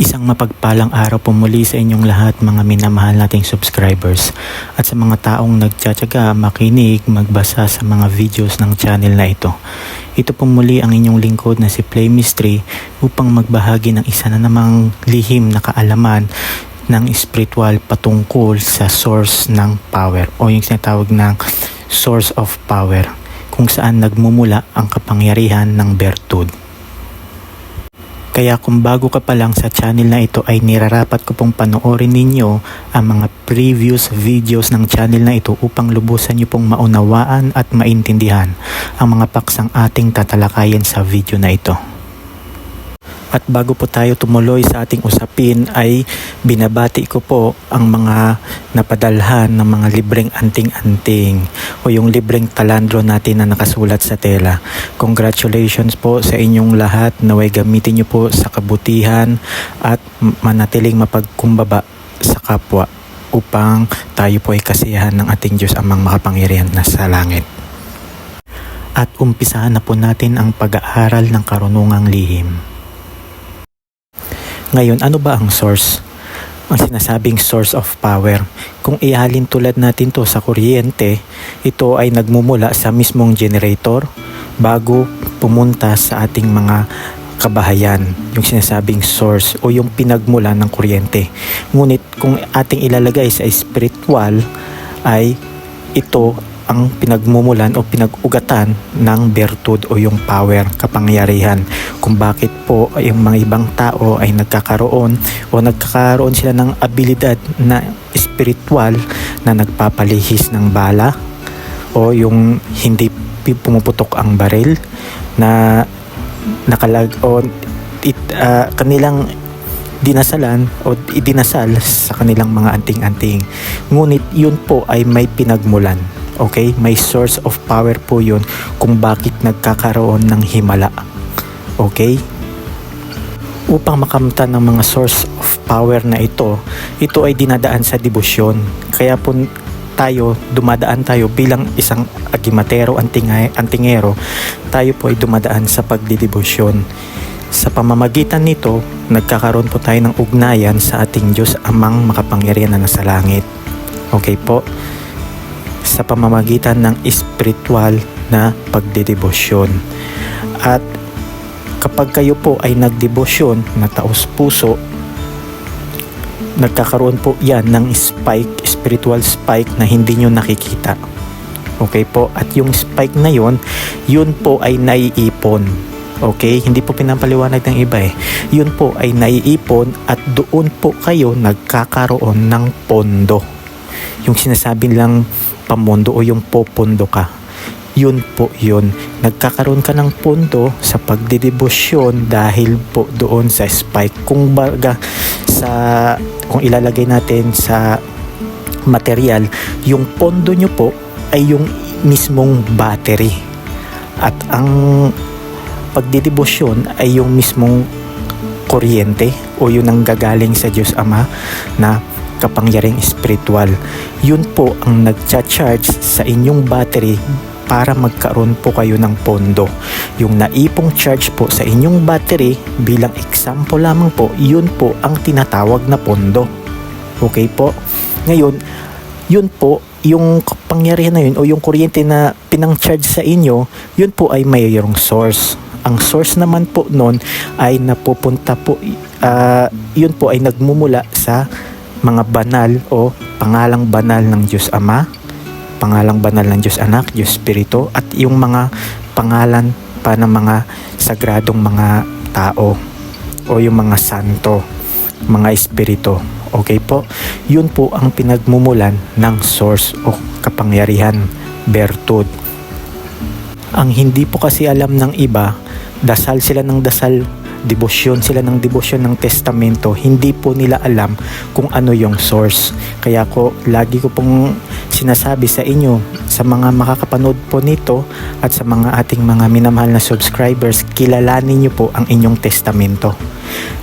Isang mapagpalang araw po muli sa inyong lahat mga minamahal nating subscribers at sa mga taong nagtsatsaga makinig magbasa sa mga videos ng channel na ito. Ito po muli ang inyong lingkod na si Play Mystery upang magbahagi ng isa na namang lihim na kaalaman ng spiritual patungkol sa source ng power o yung sinatawag ng source of power kung saan nagmumula ang kapangyarihan ng bertud. Kaya kung bago ka pa lang sa channel na ito ay nirarapat ko pong panoorin ninyo ang mga previous videos ng channel na ito upang lubusan nyo pong maunawaan at maintindihan ang mga paksang ating tatalakayin sa video na ito. At bago po tayo tumuloy sa ating usapin ay binabati ko po ang mga napadalhan ng mga libreng anting-anting o yung libreng talandro natin na nakasulat sa tela. Congratulations po sa inyong lahat. Naway gamitin nyo po sa kabutihan at manatiling mapagkumbaba sa kapwa upang tayo po ay kasiyahan ng ating Diyos amang makapangyarihan na sa langit. At umpisahan na po natin ang pag-aaral ng karunungang lihim. Ngayon, ano ba ang source? Ang sinasabing source of power. Kung ihalin tulad natin to sa kuryente, ito ay nagmumula sa mismong generator bago pumunta sa ating mga kabahayan, yung sinasabing source o yung pinagmula ng kuryente. Ngunit kung ating ilalagay sa spiritual ay ito ang pinagmumulan o pinag-ugatan ng bertud o yung power, kapangyarihan. Kung bakit po yung mga ibang tao ay nagkakaroon o nagkakaroon sila ng abilidad na spiritual na nagpapalihis ng bala o yung hindi pumuputok ang baril na nakalag o it, ah, kanilang dinasalan o idinasal sa kanilang mga anting-anting. Ngunit yun po ay may pinagmulan. Okay? May source of power po yun kung bakit nagkakaroon ng himala. Okay? Upang makamtan ng mga source of power na ito, ito ay dinadaan sa debosyon. Kaya po tayo, dumadaan tayo bilang isang agimatero, antingay, antingero, tayo po ay dumadaan sa pagdidebosyon. Sa pamamagitan nito, nagkakaroon po tayo ng ugnayan sa ating Diyos amang makapangyarihan na nasa langit. Okay po? Sa pamamagitan ng spiritual na pagdedebosyon. At kapag kayo po ay nagdebosyon na taos puso, nagkakaroon po yan ng spike, spiritual spike na hindi nyo nakikita. Okay po? At yung spike na yon, yun po ay naiipon. Okay? Hindi po pinapaliwanag ng iba eh. Yun po ay naiipon at doon po kayo nagkakaroon ng pondo. Yung sinasabi lang pamondo o yung popondo ka. Yun po yun. Nagkakaroon ka ng pondo sa pagdidebosyon dahil po doon sa spike. Kung baga sa kung ilalagay natin sa material, yung pondo nyo po ay yung mismong battery. At ang pagdidebosyon ay yung mismong kuryente o yun ang gagaling sa Diyos Ama na kapangyariang spiritual. Yun po ang nagcha-charge sa inyong battery para magkaroon po kayo ng pondo. Yung naipong charge po sa inyong battery bilang example lamang po, yun po ang tinatawag na pondo. Okay po? Ngayon, yun po, yung kapangyarihan na yun o yung kuryente na pinang-charge sa inyo, yun po ay mayroong source. Ang source naman po nun ay napupunta po, ah, yun po ay nagmumula sa mga banal o pangalang banal ng Diyos Ama, pangalang banal ng Diyos Anak, Diyos Espiritu, at yung mga pangalan pa ng mga sagradong mga tao o yung mga santo, mga espiritu. Okay po? Yun po ang pinagmumulan ng source o kapangyarihan, bertud. Ang hindi po kasi alam ng iba, dasal sila ng dasal, debosyon sila ng debosyon ng testamento, hindi po nila alam kung ano yung source. Kaya ko, lagi ko pong sinasabi sa inyo, sa mga makakapanood po nito at sa mga ating mga minamahal na subscribers, kilalanin niyo po ang inyong testamento.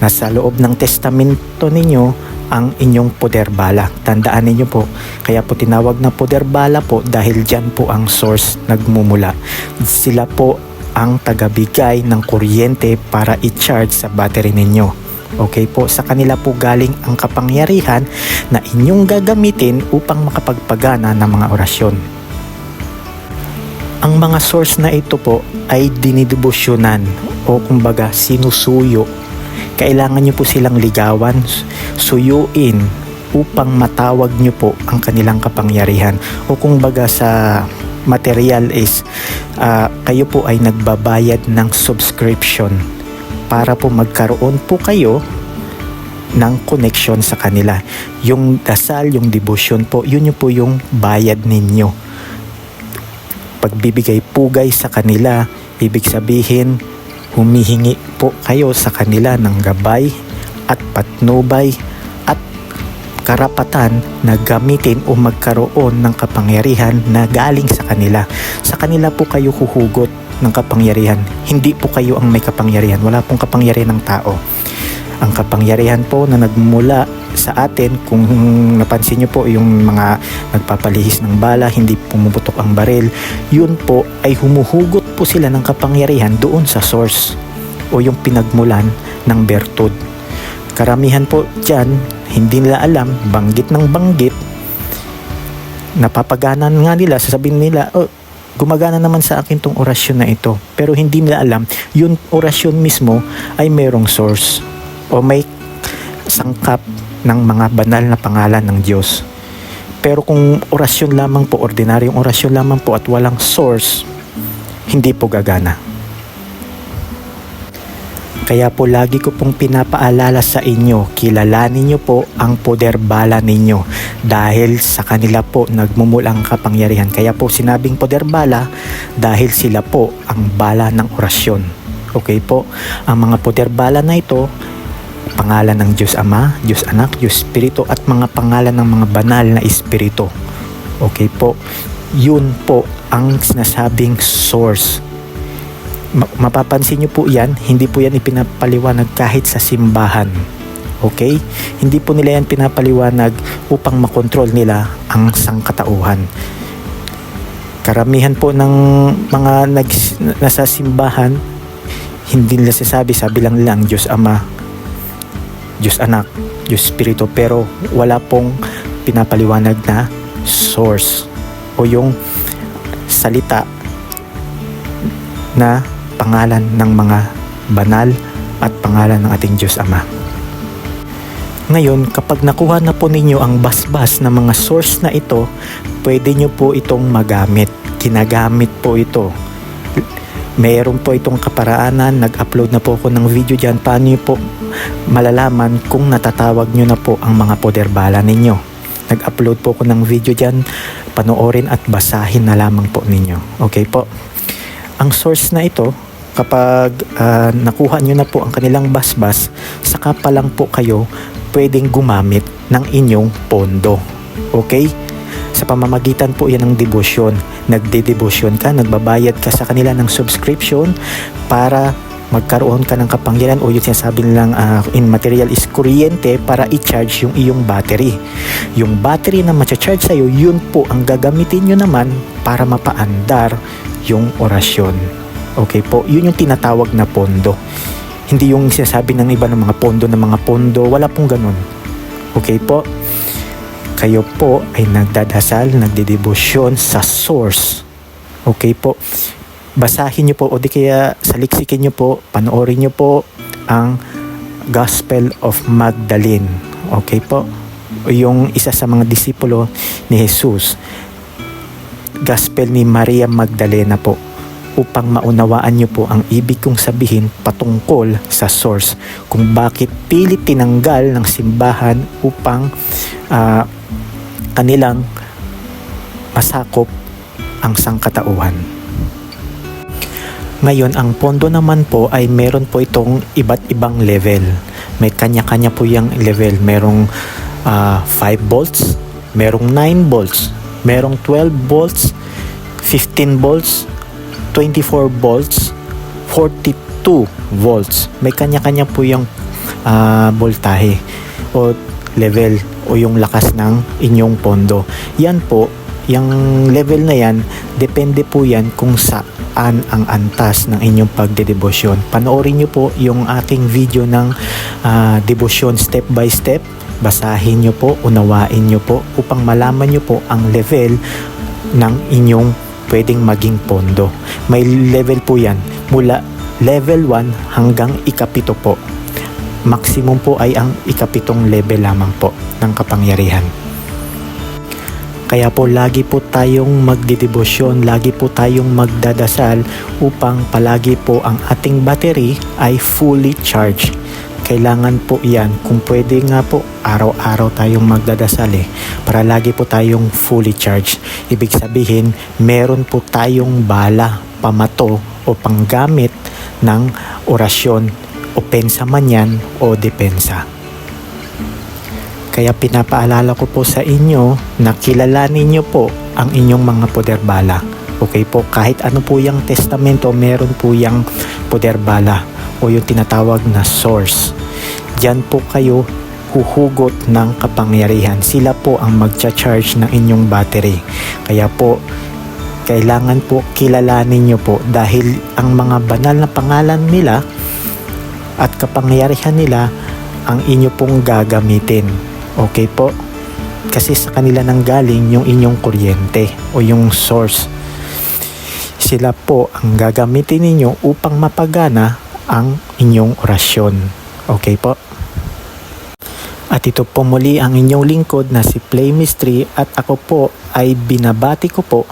Nasa loob ng testamento ninyo ang inyong poder bala. Tandaan ninyo po, kaya po tinawag na poder bala po dahil dyan po ang source nagmumula. Sila po ang tagabigay ng kuryente para i-charge sa battery ninyo. Okay po, sa kanila po galing ang kapangyarihan na inyong gagamitin upang makapagpagana ng mga orasyon. Ang mga source na ito po ay dinidibusyonan o kumbaga sinusuyo. Kailangan nyo po silang ligawan, suyuin upang matawag nyo po ang kanilang kapangyarihan. O kumbaga sa material is ah, kayo po ay nagbabayad ng subscription para po magkaroon po kayo ng connection sa kanila. Yung dasal, yung devotion po, yun yung po yung bayad ninyo. Pagbibigay pugay sa kanila, ibig sabihin, humihingi po kayo sa kanila ng gabay at patnubay at karapatan na gamitin o magkaroon ng kapangyarihan na galing sa kanila. Sa kanila po kayo huhugot ng kapangyarihan. Hindi po kayo ang may kapangyarihan. Wala pong kapangyarihan ng tao. Ang kapangyarihan po na nagmula sa atin, kung napansin nyo po yung mga nagpapalihis ng bala, hindi pumuputok ang baril, yun po ay humuhugot po sila ng kapangyarihan doon sa source o yung pinagmulan ng bertud. Karamihan po dyan, hindi nila alam, banggit ng banggit, napapaganan nga nila, sasabihin nila, oh, gumagana naman sa akin tong orasyon na ito. Pero hindi nila alam, yung orasyon mismo ay mayroong source o may sangkap ng mga banal na pangalan ng Diyos. Pero kung orasyon lamang po, ordinaryong orasyon lamang po at walang source, hindi po gagana. Kaya po lagi ko pong pinapaalala sa inyo, kilalanin niyo po ang poder bala ninyo dahil sa kanila po nagmumulang kapangyarihan. Kaya po sinabing poder bala dahil sila po ang bala ng orasyon. Okay po, ang mga poder bala na ito, pangalan ng Diyos Ama, Diyos Anak, Diyos Espiritu at mga pangalan ng mga banal na espiritu. Okay po, yun po ang sinasabing source mapapansin nyo po yan, hindi po yan ipinapaliwanag kahit sa simbahan. Okay? Hindi po nila yan pinapaliwanag upang makontrol nila ang sangkatauhan. Karamihan po ng mga nag, nasa simbahan, hindi nila sasabi, sabi lang nila Diyos Ama, Diyos Anak, Diyos Espiritu, pero wala pong pinapaliwanag na source o yung salita na pangalan ng mga banal at pangalan ng ating Diyos Ama. Ngayon, kapag nakuha na po ninyo ang basbas ng mga source na ito, pwede nyo po itong magamit. Kinagamit po ito. Mayroon po itong kaparaanan, nag-upload na po ako ng video dyan. Paano nyo po malalaman kung natatawag nyo na po ang mga poder bala ninyo. Nag-upload po ako ng video dyan, panoorin at basahin na lamang po ninyo. Okay po? Ang source na ito, kapag ah, nakuha nyo na po ang kanilang basbas, saka pa lang po kayo pwedeng gumamit ng inyong pondo. Okay? Sa pamamagitan po yan ng debosyon. Nagde-debosyon ka, nagbabayad ka sa kanila ng subscription para magkaroon ka ng kapangyarihan o yung sinasabi nilang ah, in material is kuryente para i-charge yung iyong battery. Yung battery na matcha-charge sa'yo, yun po ang gagamitin nyo naman para mapaandar yung orasyon. Okay po, yun yung tinatawag na pondo. Hindi yung sinasabi ng iba ng mga pondo ng mga pondo, wala pong ganun. Okay po? Kayo po ay nagdadasal, nagdedebosyon sa source. Okay po? Basahin nyo po o di kaya saliksikin nyo po, panoorin nyo po ang Gospel of Magdalene. Okay po? Yung isa sa mga disipulo ni Jesus. Gospel ni Maria Magdalena po upang maunawaan nyo po ang ibig kong sabihin patungkol sa source kung bakit pilit tinanggal ng simbahan upang ah, kanilang masakop ang sangkatauhan. Ngayon, ang pondo naman po ay meron po itong iba't ibang level. May kanya-kanya po yung level. Merong ah, 5 volts, merong 9 volts, merong 12 volts, 15 volts, 24 volts, 42 volts. May kanya-kanya po yung ah, voltahe o level o yung lakas ng inyong pondo. Yan po, yung level na yan, depende po yan kung sa saan ang antas ng inyong pagdedebosyon. Panoorin nyo po yung aking video ng ah, debosyon step by step. Basahin nyo po, unawain nyo po upang malaman nyo po ang level ng inyong pwedeng maging pondo. May level po yan mula level 1 hanggang ikapito po. Maximum po ay ang ikapitong level lamang po ng kapangyarihan. Kaya po lagi po tayong magdidebosyon, lagi po tayong magdadasal upang palagi po ang ating battery ay fully charged. Kailangan po yan, kung pwede nga po, araw-araw tayong magdadasal eh, para lagi po tayong fully charged. Ibig sabihin, meron po tayong bala, pamato o panggamit ng orasyon, opensa man yan o depensa. Kaya pinapaalala ko po sa inyo na kilalanin nyo po ang inyong mga poder bala. Okay po, kahit ano po yung testamento, meron po yung poder bala o yung tinatawag na source. Diyan po kayo huhugot ng kapangyarihan. Sila po ang magcha-charge ng inyong battery. Kaya po, kailangan po kilalanin nyo po dahil ang mga banal na pangalan nila at kapangyarihan nila ang inyo pong gagamitin. Okay po? Kasi sa kanila nang galing yung inyong kuryente o yung source. Sila po ang gagamitin ninyo upang mapagana ang inyong orasyon. Okay po? At ito po muli ang inyong lingkod na si Play Mystery at ako po ay binabati ko po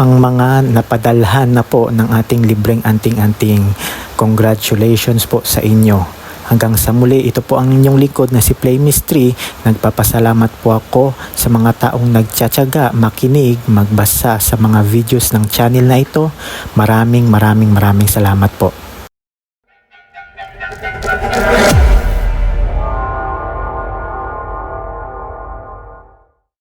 ang mga napadalhan na po ng ating libreng anting-anting. Congratulations po sa inyo. Hanggang sa muli, ito po ang inyong lingkod na si Play Mystery. Nagpapasalamat po ako sa mga taong nagtsatsaga, makinig, magbasa sa mga videos ng channel na ito. Maraming maraming maraming salamat po.